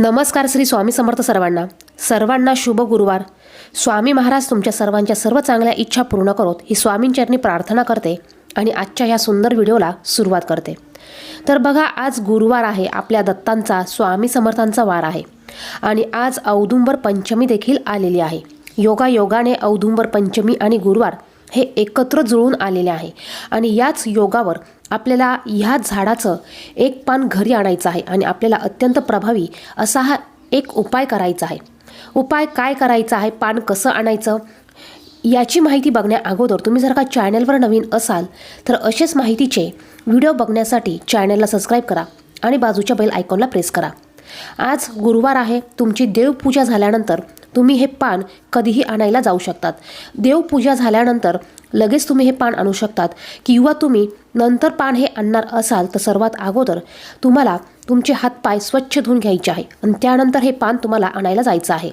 नमस्कार श्री स्वामी समर्थ सर्वांना. सर्वांना शुभ गुरुवार. स्वामी महाराज तुमच्या सर्वांच्या सर्व चांगल्या इच्छा पूर्ण करोत ही स्वामींचरणी प्रार्थना करते आणि आजच्या ह्या सुंदर व्हिडिओला सुरुवात करते. तर बघा आज गुरुवार आहे आपल्या दत्तांचा स्वामी समर्थांचा वार आहे. आणि आज औदुंबर पंचमी देखील आलेली आहे. योगा योगाने औदुंबर पंचमी आणि गुरुवार हे एकत्र जुळून आलेले आहे. आणि याच योगावर आपल्याला ह्या झाडाचं एक पान घरी आणायचं आहे आणि आपल्याला अत्यंत प्रभावी असा हा एक उपाय करायचा आहे. उपाय काय करायचा आहे? पान कसं आणायचं? याची माहिती बघण्या अगोदर तुम्ही जर का चॅनलवर नवीन असाल तर असेच माहितीचे व्हिडिओ बघण्यासाठी चॅनलला सबस्क्राईब करा आणि बाजूच्या बेल आयकॉनला प्रेस करा. आज गुरुवार आहे तुमची देवपूजा झाल्यानंतर तुम्ही हे पान कधीही आणायला जाऊ शकतात. देवपूजा झाल्यानंतर लगेच तुम्ही हे पान आणू शकतात. किंवा तुम्ही नंतर पान हे आणणार असाल तर सर्वात अगोदर तुम्हाला तुमचे हातपाय स्वच्छ धुवून घ्यायचे आहे आणि त्यानंतर हे पान तुम्हाला आणायला जायचं आहे.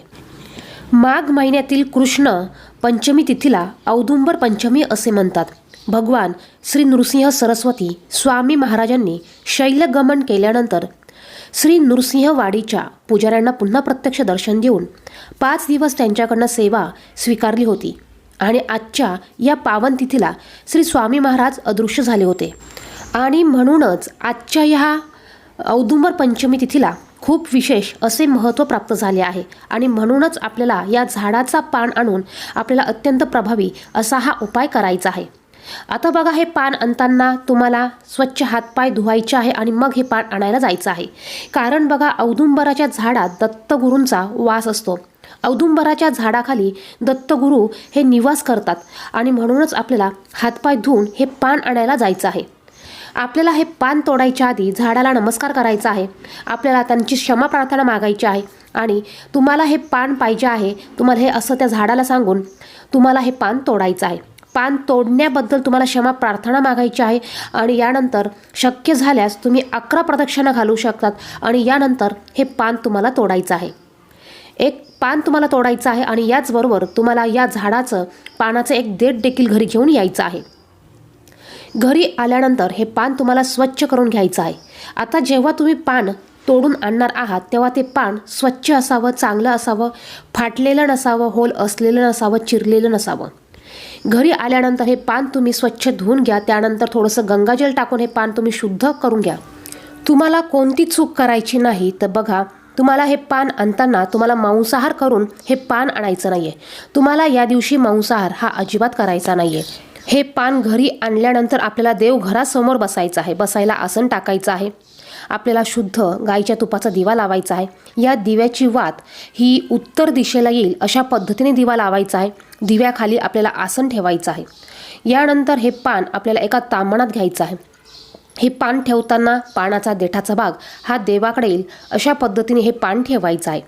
माघ महिन्यातील कृष्ण पंचमी तिथीला औदुंबर पंचमी असे म्हणतात. भगवान श्री नृसिंह सरस्वती स्वामी महाराजांनी शैलगमन केल्यानंतर श्री नृसिंहवाडीच्या पुजाऱ्यांना पुन्हा प्रत्यक्ष दर्शन देऊन पाच दिवस त्यांच्याकडनं सेवा स्वीकारली होती आणि आजच्या या पावन तिथीला श्री स्वामी महाराज अदृश्य झाले होते. आणि म्हणूनच आजच्या ह्या औदुंबर पंचमी तिथीला खूप विशेष असे महत्त्व प्राप्त झाले आहे आणि म्हणूनच आपल्याला या झाडाचा पान आणून आपल्याला अत्यंत प्रभावी असा हा उपाय करायचा आहे. आता बघा हे पान आणताना तुम्हाला स्वच्छ हातपाय धुवायचे आहे आणि मग हे पान आणायला जायचं आहे. कारण बघा औदुंबराच्या झाडात दत्तगुरूंचा वास असतो. औदुंबराच्या झाडाखाली दत्तगुरू हे निवास करतात आणि म्हणूनच आपल्याला हातपाय धुवून हे पान आणायला जायचं आहे. आपल्याला हे पान तोडायच्या आधी झाडाला नमस्कार करायचा आहे. आपल्याला त्यांची क्षमा प्रार्थना मागायची आहे आणि तुम्हाला हे पान पाहिजे आहे तुम्हाला हे असं त्या झाडाला सांगून तुम्हाला हे पान तोडायचं आहे. पान तोडण्याबद्दल तुम्हाला क्षमा प्रार्थना मागायची आहे आणि यानंतर शक्य झाल्यास तुम्ही अकरा प्रदक्षिणा घालू शकतात आणि यानंतर हे पान तुम्हाला तोडायचं आहे. एक पान तुम्हाला तोडायचं आहे आणि याचबरोबर तुम्हाला या झाडाचं पानाचं एक देठ देखील घरी घेऊन यायचं आहे. घरी आल्यानंतर हे पान तुम्हाला स्वच्छ करून घ्यायचं आहे. आता जेव्हा तुम्ही पान तोडून आणणार आहात तेव्हा ते पान स्वच्छ असावं चांगलं असावं फाटलेलं नसावं होल असलेलं नसावं चिरलेलं नसावं. घरी आल्यानंतर हे पान तुम्ही स्वच्छ धुवून घ्या. त्यानंतर थोडंसं गंगाजल टाकून हे पान तुम्ही शुद्ध करून घ्या. तुम्हाला कोणती चूक करायची नाही तर बघा तुम्हाला हे पान आणताना तुम्हाला मांसाहार करून हे पान आणायचं नाही आहे तुम्हाला या दिवशी मांसाहार हा अजिबात करायचा नाही आहे हे पान घरी आणल्यानंतर आपल्याला देवघरासमोर बसायचं आहे. बसायला आसन टाकायचं आहे. आपल्याला शुद्ध गाईच्या तुपाचा दिवा लावायचा आहे. या दिव्याची वात ही उत्तर दिशेला येईल अशा पद्धतीने दिवा लावायचा आहे. दिव्याखाली आपल्याला आसन ठेवायचं आहे. यानंतर हे पान आपल्याला एका तांबणात घ्यायचं आहे. हे पान ठेवताना पानाचा देठाचा भाग हा देवाकडे येईल अशा पद्धतीने हे पान ठेवायचं आहे.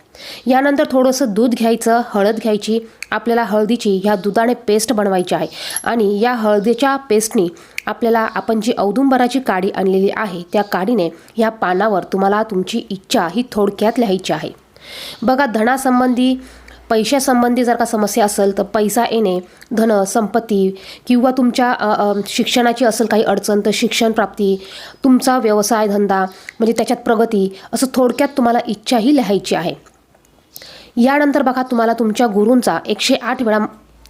यानंतर थोडंसं दूध घ्यायचं हळद घ्यायची आपल्याला हळदीची ह्या दुधाने पेस्ट बनवायची आहे. आणि या हळदीच्या पेस्टनी आपल्याला आपण जी औदुंबराची काडी आणलेली आहे त्या काडीने ह्या पानावर तुम्हाला तुमची इच्छा ही थोडक्यात लिहायची आहे. बघा धनासंबंधी पैशासंबंधी जर का समस्या असेल तर पैसा येणे धन संपत्ती किंवा तुमच्या शिक्षणाची असेल काही अडचण तर शिक्षण प्राप्ती तुमचा व्यवसाय धंदा म्हणजे त्याच्यात प्रगती असं थोडक्यात तुम्हाला इच्छाही लिहायची आहे. यानंतर बघा तुम्हाला तुमच्या गुरूंचा एकशे आठ वेळा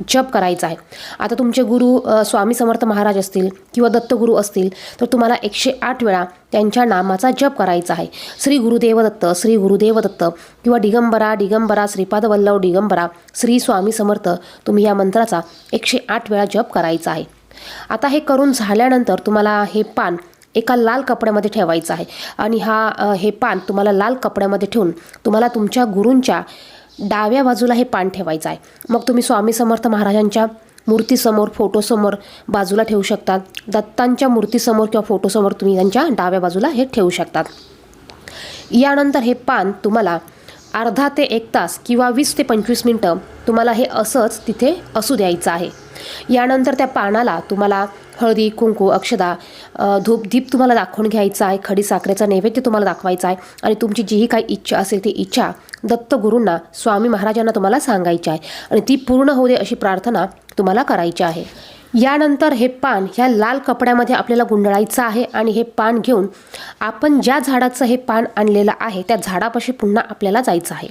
जप करायचा आहे. आता तुमचे गुरु स्वामी समर्थ महाराज असतील किंवा दत्तगुरू असतील तर तुम्हाला एकशे आठ वेळा त्यांच्या नामाचा जप करायचा आहे. श्री गुरुदेव दत्त श्री गुरुदेव दत्त किंवा दिगंबरा दिगंबरा श्रीपाद वल्लभ दिगंबरा श्री स्वामी समर्थ तुम्ही या मंत्राचा एकशे आठ वेळा जप करायचा आहे. आता हे करून झाल्यानंतर तुम्हाला हे पान एका लाल कपड्यामध्ये ठेवायचं आहे. आणि हा हे पान तुम्हाला लाल कपड्यामध्ये ठेवून तुम्हाला तुमच्या गुरूंच्या डाव्या बाजूला हे पान ठेवायचं आहे. मग तुम्ही स्वामी समर्थ महाराजांच्या मूर्तीसमोर फोटोसमोर बाजूला ठेवू शकतात. दत्तांच्या मूर्तीसमोर किंवा फोटोसमोर तुम्ही त्यांच्या डाव्या बाजूला हे ठेवू शकतात. यानंतर हे पान तुम्हाला अर्धा ते एक तास किंवा वीस ते पंचवीस मिनटं तुम्हाला हे असंच तिथे असू द्यायचं आहे. यानंतर त्या पानाला तुम्हाला हळदी कुंकू अक्षदा धूप दीप तुम्हाला दाखवून घ्यायचा आहे. खडी साखरेचा नैवेद्य तुम्हाला दाखवायचा आहे. आणि तुमची जीही काही इच्छा असेल ती इच्छा दत्तगुरूंना स्वामी महाराजांना तुम्हाला सांगायची आहे. आणि ती पूर्ण होऊ दे अशी प्रार्थना तुम्हाला करायची आहे. यानंतर हे पान ह्या लाल कपड्यामध्ये आपल्याला गुंडळायचं आहे आणि हे पान घेऊन आपण ज्या झाडाचं हे पान आणलेलं आहे त्या झाडापाशी पुन्हा आपल्याला जायचं आहे.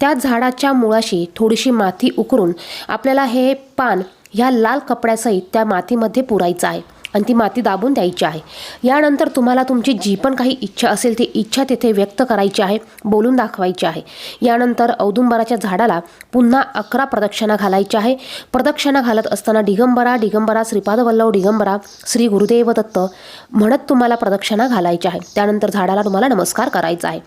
त्या झाडाच्या मुळाशी थोडीशी माती उकरून आपल्याला हे पान ह्या लाल कपड्यासहित त्या मातीमध्ये पुरायचं आहे. आणि ती माती दाबून द्यायची आहे. यानंतर तुम्हाला तुमची जी पण काही इच्छा असेल ती इच्छा तिथे व्यक्त करायची आहे बोलून दाखवायची आहे. यानंतर औदुंबराच्या झाडाला पुन्हा अकरा प्रदक्षिणा घालायच्या आहे. प्रदक्षिणा घालत असताना दिगंबरा दिगंबरा श्रीपाद वल्लभ दिगंबरा श्री गुरुदेव दत्त म्हणत तुम्हाला प्रदक्षिणा घालायची आहे. त्यानंतर झाडाला तुम्हाला नमस्कार करायचा आहे.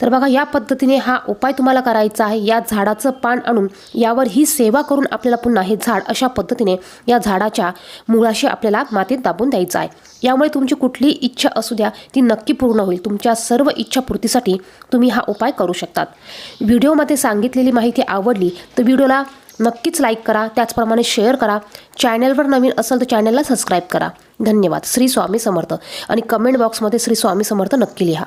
तर बघा या पद्धतीने हा उपाय तुम्हाला करायचा आहे. या झाडाचं पान आणून यावर ही सेवा करून आपल्याला पुन्हा हे झाड अशा पद्धतीने या झाडाच्या मुळाशी आपल्याला माती मातीत दाबून द्यायचं आहे. यामुळे तुमची कुठलीही इच्छा असू द्या ती नक्की पूर्ण होईल. तुमच्या सर्व इच्छापूर्तीसाठी तुम्ही हा उपाय करू शकतात. व्हिडिओमध्ये सांगितलेली माहिती आवडली तर व्हिडिओला नक्कीच लाईक करा त्याचप्रमाणे शेअर करा. चॅनलवर नवीन असेल तर चॅनलला सबस्क्राईब करा. धन्यवाद. श्री स्वामी समर्थ. आणि कमेंट बॉक्समध्ये श्री स्वामी समर्थ नक्की लिहा.